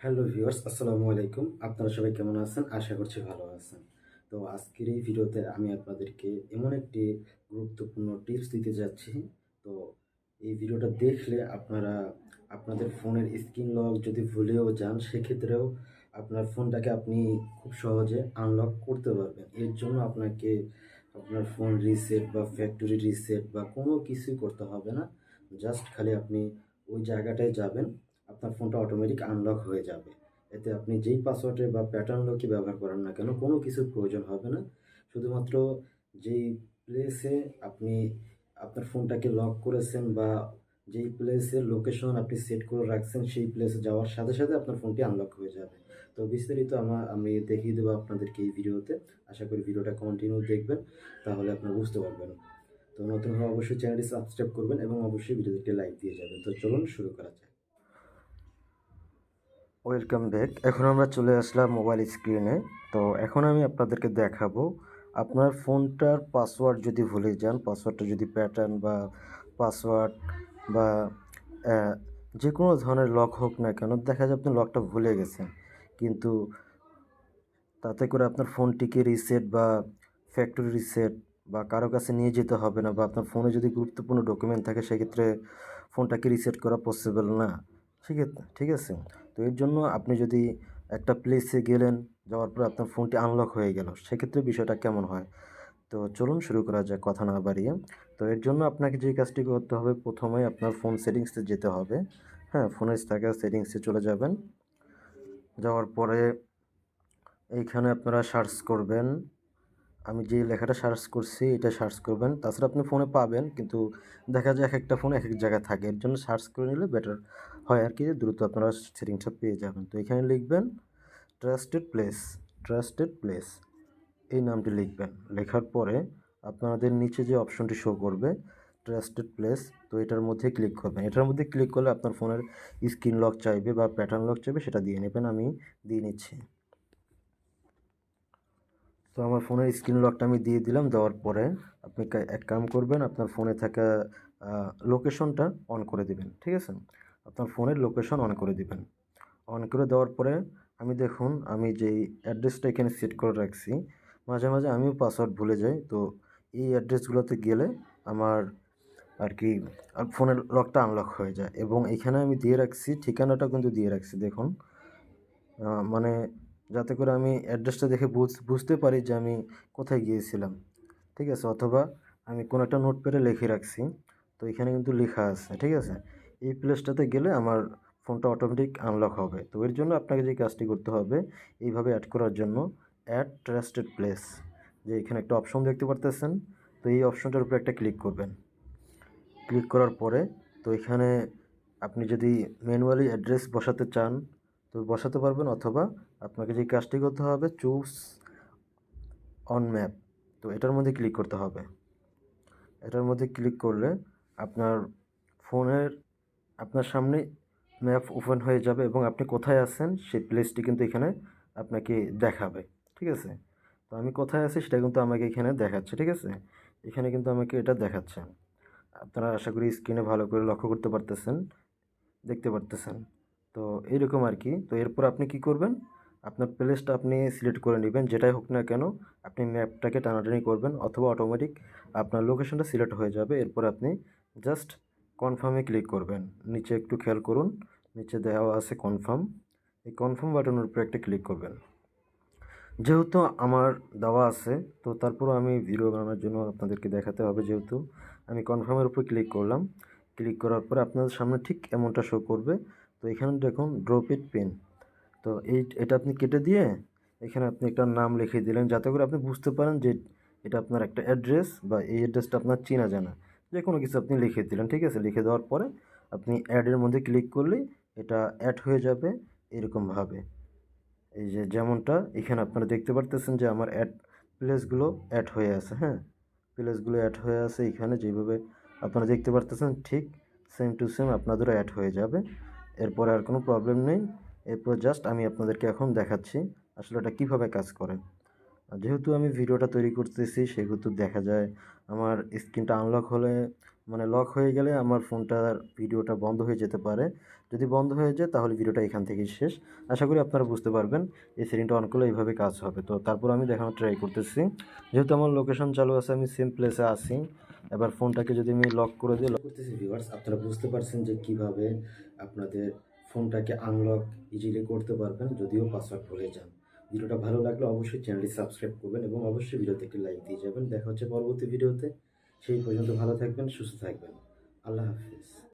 Hello viewers, আসসালামু আলাইকুম। আপনারা সবাই কেমন আছেন? আশা করছি ভালো আছেন। তো আজকের এই ভিডিওতে আমি আপনাদেরকে এমন একটি গুরুত্বপূর্ণ টিপস দিতে যাচ্ছি। তো এই ভিডিওটা দেখলে আপনারা আপনাদের ফোনের স্ক্রিন লক যদি ভুলেও যান, সেক্ষেত্রেও আপনার ফোনটাকে আপনি খুব সহজে আনলক করতে পারবেন। এর জন্য আপনাকে আপনার ফোন রিসেট বা ফ্যাক্টরি রিসেট বা কোনো কিছুই করতে হবে না। জাস্ট খালি আপনি ওই জায়গাটায় যাবেন। আপনার ফোনটা অটোমেটিক আনলক হয়ে যাবে। এতে আপনি যেই পাসওয়ার্ডে বা প্যাটার্ন লকই ব্যবহার করেন না কেন, কোনো কিছুর প্রয়োজন হবে না। শুধুমাত্র যেই প্লেসে আপনি আপনার ফোনটাকে লক করেছেন বা যেই প্লেসের লোকেশন আপনি সেট করে রাখছেন, সেই প্লেসে যাওয়ার সাথে সাথে আপনার ফোনটি আনলক হয়ে যাবে। তো বিস্তারিত আমার, আমি দেখিয়ে দেবো আপনাদেরকে এই ভিডিওতে। আশা করি ভিডিওটা কন্টিনিউ দেখবেন, তাহলে আপনারা বুঝতে পারবেন। তো নতুন হলে অবশ্যই চ্যানেলটি সাবস্ক্রাইব করবেন এবং অবশ্যই ভিডিওতে লাইক দিয়ে যাবেন। তো চলুন শুরু করা যাক। ওয়েলকাম ব্যাক এখন আমরা চলে আসলাম মোবাইল স্ক্রিনে তো এখন আমি আপনাদেরকে দেখাবো, আপনার ফোনটার পাসওয়ার্ড যদি ভুলে যান পাসওয়ার্ডটা যদি প্যাটার্ন বা পাসওয়ার্ড বা যে কোনো ধরনের লক হোক না কেন, দেখা যায় আপনি লকটা ভুলে গেছেন। কিন্তু তাতে করে আপনার ফোনটিকে রিসেট বা ফ্যাক্টরি রিসেট বা কারও কাছে নিয়ে যেতে হবে না বা আপনার ফোনে যদি গুরুত্বপূর্ণ ডকুমেন্ট থাকে, সেক্ষেত্রে ফোনটাকে রিসেট করা পসিবল না। ঠিক আছে ঠিক আছে? তো এর জন্য আপনি যদি একটা প্লেসে গেলেন, যাওয়ার পর আপনার ফোনটি আনলক হয়ে গেল, সেক্ষেত্রে বিষয়টা কেমন হয়? তো চলুন শুরু করা যাক, কথা না বাড়িয়ে। তো এর জন্য আপনাকে যে কাজটি করতে হবে, প্রথমেই আপনার ফোন সেটিংসে যেতে হবে। হ্যাঁ ফোনের থাকা সেটিংসে চলে যাবেন। যাওয়ার পরে এইখানে আপনারা সার্চ করবেন। আমি যে লেখাটা সার্চ করছি, এটা সার্চ করবেন। তাছাড়া আপনি ফোনে পাবেন, কিন্তু দেখা যায় এক একটা ফোন এক এক জায়গায় থাকে। এর জন্য সার্চ করে নিলে বেটার হয় আর কি দ্রুত আপনারা সেটিংসটা পেয়ে যাবেন। তো এখানে লিখবেন ট্রাস্টেড প্লেস ট্রাস্টেড প্লেস এই নামটি লিখবেন। লেখার পরে আপনাদের নিচে যে অপশনটি শো করবে ট্রাস্টেড প্লেস তো এটার মধ্যে ক্লিক করবেন। এটার মধ্যে ক্লিক করলে আপনার ফোনের স্ক্রিন লক চাইবে বা প্যাটার্ন লক চাইবে, সেটা দিয়ে নেবেন, আমি দিয়ে নিচ্ছি। তো আমার ফোনের স্ক্রিন লকটা আমি দিয়ে দিলাম, দেওয়ার পরে আপনি এক কাম করবেন, আপনার ফোনে থাকা লোকেশনটা অন করে দেবেন, ঠিক আছে? আপনার ফোনের লোকেশন অন করে দিবেন। অন করে দেওয়ার পরে আমি দেখুন, আমি যেই অ্যাড্রেসটা এখানে সেট করে রাখছি, মাঝে মাঝে আমিও পাসওয়ার্ড ভুলে যাই। তো এই অ্যাড্রেসগুলোতে গেলে আমার আর কি ফোনের লকটা আনলক হয়ে যায় এবং এখানে আমি দিয়ে রাখছি, ঠিকানাটা কিন্তু দিয়ে রাখছি, দেখুন। মানে যাতে করে আমি অ্যাড্রেসটা দেখে বুঝ, বুঝতে পারি যে আমি কোথায় গিয়েছিলাম। ঠিক আছে? অথবা আমি কোনো একটা নোট প্যাডে লিখে রাখছি। তো এখানে কিন্তু লেখা আছে, ঠিক আছে? এই প্লেসটাতে গেলে আমার ফোনটা অটোমেটিক আনলক হবে। তো এর জন্য আপনাকে যে কাজটি করতে হবে, এইভাবে অ্যাড করার জন্য অ্যাড ট্রাস্টেড প্লেস যে এখানে একটা অপশন দেখতে পারতেছেন, তো এই অপশনটার উপরে একটা ক্লিক করবেন। ক্লিক করার পরে, তো এখানে আপনি যদি ম্যানুয়ালি অ্যাড্রেস বসাতে চান, তো বসাতে পারবেন অথবা আপনাকে যে কাজটি করতে হবে চুজ অন ম্যাপ তো এটার মধ্যে ক্লিক করতে হবে। এটার মধ্যে ক্লিক করলে আপনার ফোনের আপনার সামনে ম্যাপ ওপেন হয়ে যাবে এবং আপনি কোথায় আছেন সেই প্লেসটি কিন্তু এখানে আপনাকে দেখাবে, ঠিক আছে? তো আমি কোথায় আছি সেটা কিন্তু আমাকে এখানে দেখাচ্ছে, ঠিক আছে? এখানে কিন্তু আমাকে এটা দেখাচ্ছে। আপনারা আশা করি স্ক্রিনে ভালো করে লক্ষ্য করতে পারতেছেন, দেখতে পারতেছেন। তো এইরকম আর কি। তো এরপর আপনি কি করবেন? আপনার প্লেসটা আপনি সিলেক্ট করে নেবেন, যেটাই হোক না কেন, আপনি ম্যাপটাকে টানাটানি করবেন অথবা অটোমেটিক আপনার লোকেশনটা সিলেক্ট হয়ে যাবে। এরপর আপনি জাস্ট কনফার্মে ক্লিক করবেন। নিচে একটু খেয়াল করুন, নিচে দেওয়া আছে কনফার্ম এই কনফার্ম বাটনের উপরে একটা ক্লিক করবেন। যেহেতু আমার দেওয়া আছে, তো তারপরও আমি ভিডিও বানানোর জন্য আপনাদেরকে দেখাতে হবে যেহেতু। আমি কনফার্মের উপর ক্লিক করলাম। ক্লিক করার পরে আপনাদের সামনে ঠিক এমনটা শো করবে। তো এখানে দেখুন ড্রপ ইট পেন তো এই, এটা আপনি কেটে দিয়ে এখানে আপনি একটা নাম লিখে দিলেন। যাতে করে আপনি বুঝতে পারেন যে এটা আপনার একটা অ্যাড্রেস বা এই অ্যাড্রেসটা আপনার চেনা জানা। যে কোনো কিছু আপনি লিখে দিলেন, ঠিক আছে? লিখে দেওয়ার পরে আপনি অ্যাডের মধ্যে ক্লিক করলেই এটা অ্যাড হয়ে যাবে এরকমভাবে এই যে যেমনটা, এখানে আপনারা দেখতে পারতেছেন যে আমার অ্যাড প্লেসগুলো অ্যাড হয়ে আছে হ্যাঁ? প্লেসগুলো অ্যাড হয়ে আছে, এখানে যেভাবে আপনারা দেখতে পারতেছেন, ঠিক সেম টু সেম আপনাদেরও অ্যাড হয়ে যাবে। এরপরে আর কোনো প্রবলেম নেই। এরপর জাস্ট আমি আপনাদেরকে এখন দেখাচ্ছি আসলে এটা কীভাবে কাজ করে। যেহেতু আমি ভিডিওটা তৈরি করতেছি, সেহেতু দেখা যায় আমার স্ক্রিনটা আনলক হলে মানে লক হয়ে গেলে আমার ফোনটার ভিডিওটা বন্ধ হয়ে যেতে পারে। যদি বন্ধ হয়ে যায়, তাহলে ভিডিওটা এখান থেকেই শেষ। আশা করি আপনারা বুঝতে পারবেন, এই সেটিংটা অন করলে এইভাবে কাজ হবে। তো তারপর আমি দেখানোর ট্রাই করতেছি। যেহেতু আমার লোকেশন চালু আছে, আমি সেম প্লেসে আসি এবার ফোনটাকে যদি আমি লক করে দিই লক করতেছি ভিউয়ার্স আপনারা বুঝতে পারছেন যে কীভাবে আপনাদের ফোনটাকে আনলক ইজিলি করতে পারবেন, যদিও পাসওয়ার্ড ভুলে যান। ভিডিওটা ভালো লাগলে অবশ্যই চ্যানেলটি সাবস্ক্রাইব করবেন এবং অবশ্যই ভিডিওতে একটি লাইক দিয়ে যাবেন। দেখা হচ্ছে পরবর্তী ভিডিওতে। সেই পর্যন্ত ভালো থাকবেন, সুস্থ থাকবেন। আল্লাহ হাফিজ।